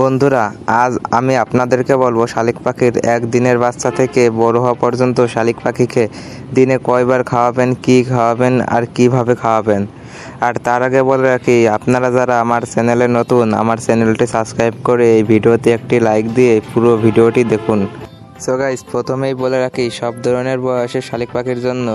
বন্ধুরা, আজ আমি আপনাদেরকে বলব শালিক পাখির একদিনের বাচ্চা থেকে বড় হওয়া পর্যন্ত শালিক পাখিকে দিনে কয়বার খাওয়াবেন, কি খাওয়াবেন আর কীভাবে খাওয়াবেন। আর তার আগে বলে রাখি, আপনারা যারা আমার চ্যানেলে নতুন, আমার চ্যানেলটি সাবস্ক্রাইব করে এই ভিডিওতে একটি লাইক দিয়ে পুরো ভিডিওটি দেখুন। সো গাইস প্রথমেই বলে রাখি, সব ধরনের বয়সের শালিক পাখির জন্য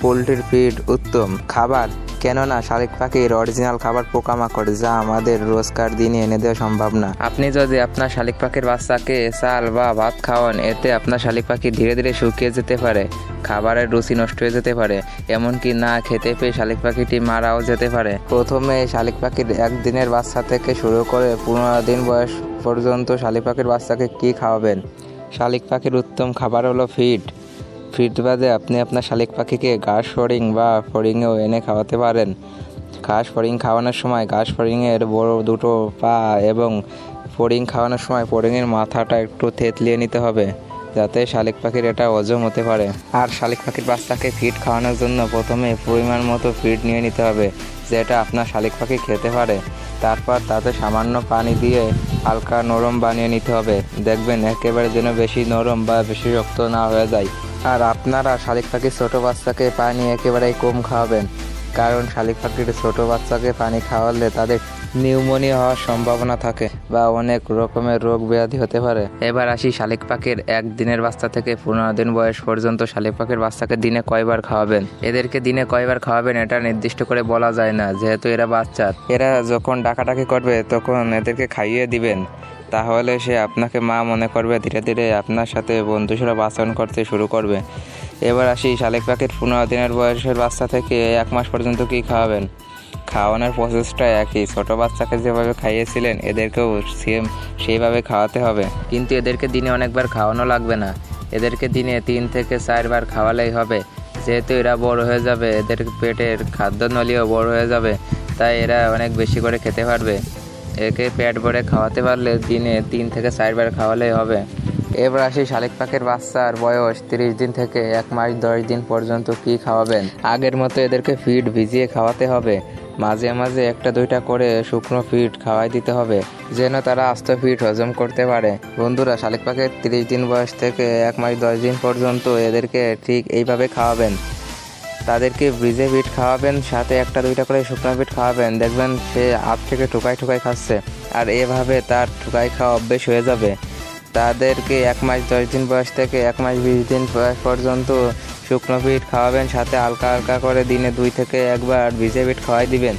পোলট্রির ফিড উত্তম। খাবার? কেননা শালিক পাখির অরিজিনাল খাবার পোকামাকড়, যা আমাদের রোজকার দিনে এনে দেওয়া সম্ভব না। আপনি যদি আপনার শালিক পাখির বাচ্চাকে চাল বা ভাত খাওয়ান, এতে আপনার শালিক পাখি ধীরে ধীরে শুকিয়ে যেতে পারে, খাবারের রুচি নষ্ট হয়ে যেতে পারে, এমনকি না খেতে পেয়ে শালিক পাখিটি মারাও যেতে পারে। প্রথমে শালিক পাখির একদিনের বাচ্চা থেকে শুরু করে পনেরো দিন বয়স পর্যন্ত শালিক পাখির বাচ্চাকে কি খাওয়াবেন? শালিক পাখির উত্তম খাবার হলো ফিড। ফিড বাদে আপনি আপনার শালিক পাখিকে ঘাস, ফড়িং বা ফড়িংয়েও এনে খাওয়াতে পারেন। ঘাস, ফড়িং খাওয়ানোর সময় ঘাস, ফড়িংয়ের বড় দুটো পা এবং ফড়িং খাওয়ানোর সময় ফড়িংয়ের মাথাটা একটু থেতলিয়ে নিতে হবে। যাতে শালিক পাখির এটা হজম হতে পারে। আর শালিক পাখির বাচ্চাকে ফিড খাওয়ানোর জন্য প্রথমে পরিমাণ মতো ফিড নিয়ে নিতে হবে, যেটা আপনার শালিক পাখি খেতে পারে। তারপর তাতে সামান্য পানি দিয়ে হালকা নরম বানিয়ে নিতে হবে। দেখবেন একেবারে যেন বেশি নরম বা বেশি শক্ত না হয়ে যায়। আর আপনারা শালিক পাখির ছোটো বাচ্চাকে পানি একেবারেই কম খাওয়াবেন। কারণ শালিক পাখির ছোটো বাচ্চাকে পানি খাওয়ালে তাদের নিউমোনিয়া হওয়ার সম্ভাবনা থাকে বা অনেক রকমের রোগ ব্যাধি হতে পারে। এবার আসি শালিক পাখির একদিনের বাচ্চা থেকে পনেরো দিন বয়স পর্যন্ত শালিক পাখির বাচ্চাকে দিনে কয়বার খাওয়াবেন? এদেরকে দিনে কয়বার খাওয়াবেন এটা নির্দিষ্ট করে বলা যায় না, যেহেতু এরা বাচ্চা। এরা যখন ডাকাডাকি করবে, তখন এদেরকে খাইয়ে দিবেন। তাহলে সে আপনাকে মা মনে করবে, ধীরে ধীরে আপনার সাথে বন্ধুসুরা আচরণ করতে শুরু করবে। এবার আসি শালিক পাখির পনেরো দিনের বয়সের বাচ্চা থেকে এক মাস পর্যন্ত কি খাওয়াবেন? খাওয়ানোর প্রসেসটা একই। ছোটো বাচ্চাকে যেভাবে খাইয়েছিলেন, এদেরকেও সেম সেইভাবে খাওয়াতে হবে। কিন্তু এদেরকে দিনে অনেকবার খাওয়ানো লাগবে না। এদেরকে দিনে তিন থেকে চারবার খাওয়ালেই হবে। যেহেতু এরা বড় হয়ে যাবে, এদের পেটের খাদ্য নলীও বড় হয়ে যাবে, তাই এরা অনেক বেশি করে খেতে পারবে। একে পেট ভরে খাওয়াতে পারলে দিনে তিন থেকে চারবার খাওয়ালেই হবে। এবার আসি শালিক পাখির বাচ্চার বয়স, তিরিশ দিন থেকে এক মাস, দশ দিন পর্যন্ত কি খাওয়াবেন? আগের মতো এদেরকে ফিড ভিজিয়ে খাওয়াতে হবে। মাঝে মাঝে একটা দুইটা করে শুকনো ফিড খাওয়াই দিতে হবে, যেন তারা আস্ত ফিড হজম করতে পারে। বন্ধুরা, শালিক পাখির তিরিশ দিন বয়স থেকে এক মাস দশ দিন পর্যন্ত এদেরকে ঠিক এইভাবে খাওয়াবেন। তাদেরকে ব্রিজে ফিট খাওয়াবেন, সাথে একটা দুইটা করে শুকনো ফিট খাওয়াবেন। দেখবেন সে আপ থেকে ঠুকাই ঠুকাই খাচ্ছে, আর এভাবে তার ঠুকাই খাওয়া অভ্যেস হয়ে যাবে। তাদেরকে এক মাস, দশ দিন বয়স থেকে এক মাস, বিশ দিন বয়স পর্যন্ত শুকনো ফিট খাওয়াবেন, সাথে হালকা হালকা করে দিনে দুই থেকে একবার ভিজে ফিট খাওয়াই দিবেন।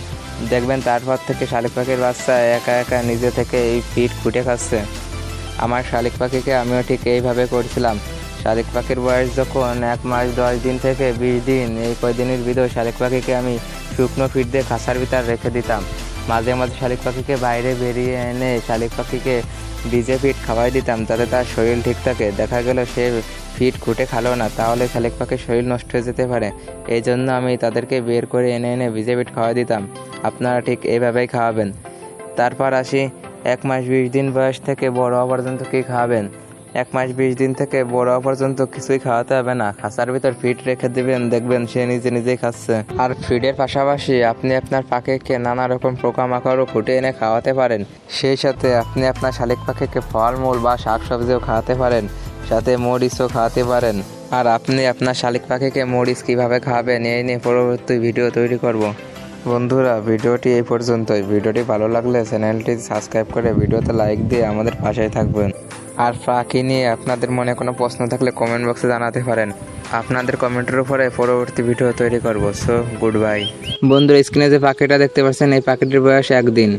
দেখবেন তারপর থেকে শালিক পাখির বাচ্চা একা একা নিজে থেকে এই ফিট খুঁটে খাচ্ছে। আমার শালিক পাখিকে আমিও ঠিক এইভাবে করছিলাম। শালিক পাখির বয়স যখন এক মাস, দশ দিন থেকে বিশ দিন, এই কয়দিনের ভিতর শালিক পাখিকে আমি শুকনো ফিট দিয়ে খাঁচার ভিতর রেখে দিতাম। মাঝে মাঝে শালিক পাখিকে বাইরে বেরিয়ে এনে শালিক পাখিকে ভিজে ফিট খাওয়াই দিতাম যাতে তার শরীর ঠিক থাকে। দেখা গেল সে ফিট খুঁটে খালো না, তাহলে শালিক পাখির শরীর নষ্ট হয়ে যেতে পারে। এই জন্য আমি তাদেরকে বের করে এনে এনে ভিজে ফিট খাওয়াই দিতাম। আপনারা ঠিক এইভাবেই খাওয়াবেন। তারপর আসি, এক মাস বিশ দিন বয়স থেকে বড় হওয়া পর্যন্ত কী খাওয়াবেন? এক মাস বিশ দিন থেকে বড় পর্যন্ত কিছুই খাওয়াতে হবে না। খাঁচার ভিতর ফিট রেখে দিবেন, দেখবেন সে নিজে নিজেই খাচ্ছে। আর ফিডের পাশাপাশি আপনি আপনার পাখিকে নানা রকম পোকামাকড়ও ফুটে এনে খাওয়াতে পারেন। সেই সাথে আপনি আপনার শালিক পাখিকে ফলমূল বা শাকসবজিও খাওয়াতে পারেন, সাথে মরিচও খাওয়াতে পারেন। আর আপনি আপনার শালিক পাখিকে মরিচ কীভাবে খাওয়াবেন এই নিয়ে পরবর্তী ভিডিও তৈরি করব। বন্ধুরা, ভিডিওটি এই পর্যন্তই। ভিডিওটি ভালো লাগলে চ্যানেলটি সাবস্ক্রাইব করে ভিডিওতে লাইক দিয়ে আমাদের পাশেই থাকবেন। আর পাখি নিয়ে আপনাদের মনে কোনো প্রশ্ন থাকলে কমেন্ট বক্সে জানাতে পারেন। আপনাদের কমেন্টের উপরে পরবর্তী ভিডিও তৈরি করব। সো গুড বাই বন্ধুরা স্ক্রিনে যে পাখিটা দেখতে পাচ্ছেন, এই পাখিটির বয়স একদিন।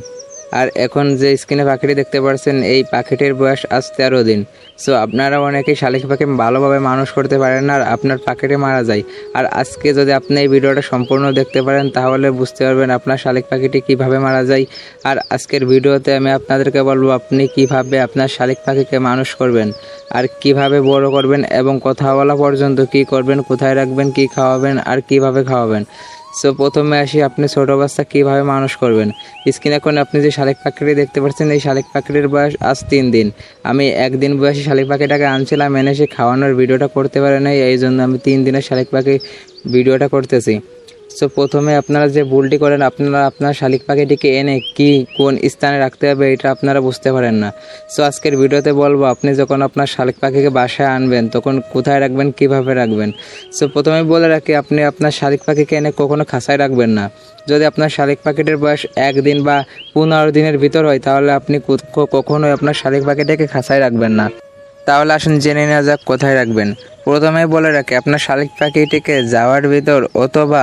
আর এখন যে স্ক্রিনে পাখিটি দেখতে পাচ্ছেন এই পাখিটির বয়স আজ তেরো দিন। সো আপনারা অনেকেই শালিক পাখি ভালোভাবে মানুষ করতে পারেন আর আপনার পাখিটি মারা যায়। আর আজকে যদি আপনি এই ভিডিওটা সম্পূর্ণ দেখতে পারেন, তাহলে বুঝতে পারবেন আপনার শালিক পাখিটি কীভাবে মারা যায়। আর আজকের ভিডিওতে আমি আপনাদেরকে বলব, আপনি কীভাবে আপনার শালিক পাখিকে মানুষ করবেন, আর কীভাবে বড় করবেন এবং কথা বলা পর্যন্ত কি করবেন, কোথায় রাখবেন, কি খাওয়াবেন, আর কীভাবে খাওয়াবেন। সো প্রথমে আসি আপনি ছোট অবস্থা কীভাবে মানুষ করবেন? স্ক্রিনে এখন আপনি যে শালিক পাখিটি দেখতে পাচ্ছেন, এই শালিক পাখিটির বয়স আজ তিন দিন। আমি একদিন বয়সে শালিক পাখিটাকে আনছিলাম, এনে সে খাওয়ানোর ভিডিওটা করতে পারে নাই এই জন্য আমি তিন দিনের শালিক পাখি ভিডিওটা করতেছি। সো প্রথমে আপনারা যে ভুলটি করেন, আপনারা আপনার শালিক পাখিটিকে এনে কি, কোন স্থানে রাখতে হবে, এটা আপনারা বুঝতে পারেন না। সো আজকের ভিডিওতে বলব, আপনি যখন আপনার শালিক পাখিকে বাসায় আনবেন, তখন কোথায় রাখবেন, কীভাবে রাখবেন? সো প্রথমে বলে রাখি, আপনি আপনার শালিক পাখিকে এনে কখনো খাঁচায় রাখবেন না। যদি আপনার শালিক পাখিটির বয়স একদিন বা পনেরো দিনের ভিতর হয়, তাহলে আপনি কখনোই আপনার শালিক পাখিটাকে খাঁচায় রাখবেন না। তাহলে আসুন জেনে নেওয়া যাক, কোথায় রাখবেন। প্রথমে বলে রাখি, আপনার শালিক পাখিটিকে যাওয়ার ভিতর অথবা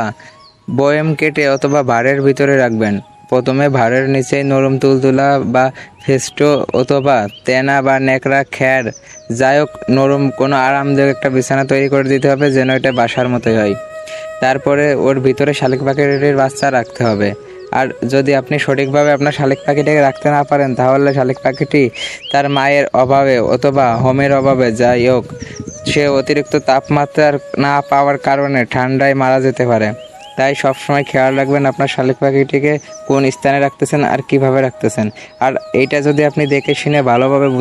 বয়েম কেটে অথবা ভাড়ের ভিতরে রাখবেন। প্রথমে ভাড়ের নিচে নরম তুলতুলা বা ফেস্টো অথবা তেনা বা নেকড়া খ্যার, যাই হোক, নরম কোনো আরামদায়ক একটা বিছানা তৈরি করে দিতে হবে যেন এটা বাসার মতোই হয়। তারপরে ওর ভিতরে শালিক পাখিটির বাচ্চা রাখতে হবে। আর যদি আপনি সঠিকভাবে আপনার শালিক পাখিটাকে রাখতে না পারেন, তাহলে শালিক পাখিটি তার মায়ের অভাবে অথবা হোমের অভাবে যাই হোক, সে অতিরিক্ত তাপমাত্রার না পাওয়ার কারণে ঠান্ডায় মারা যেতে পারে। তাই সবসময় খেয়াল রাখবেন আপনার শালিক পাখিটিকে কোন স্থানে রাখতেছেন আর কীভাবে রাখতেছেন। আর এইটা যদি আপনি দেখে শুনে ভালোভাবে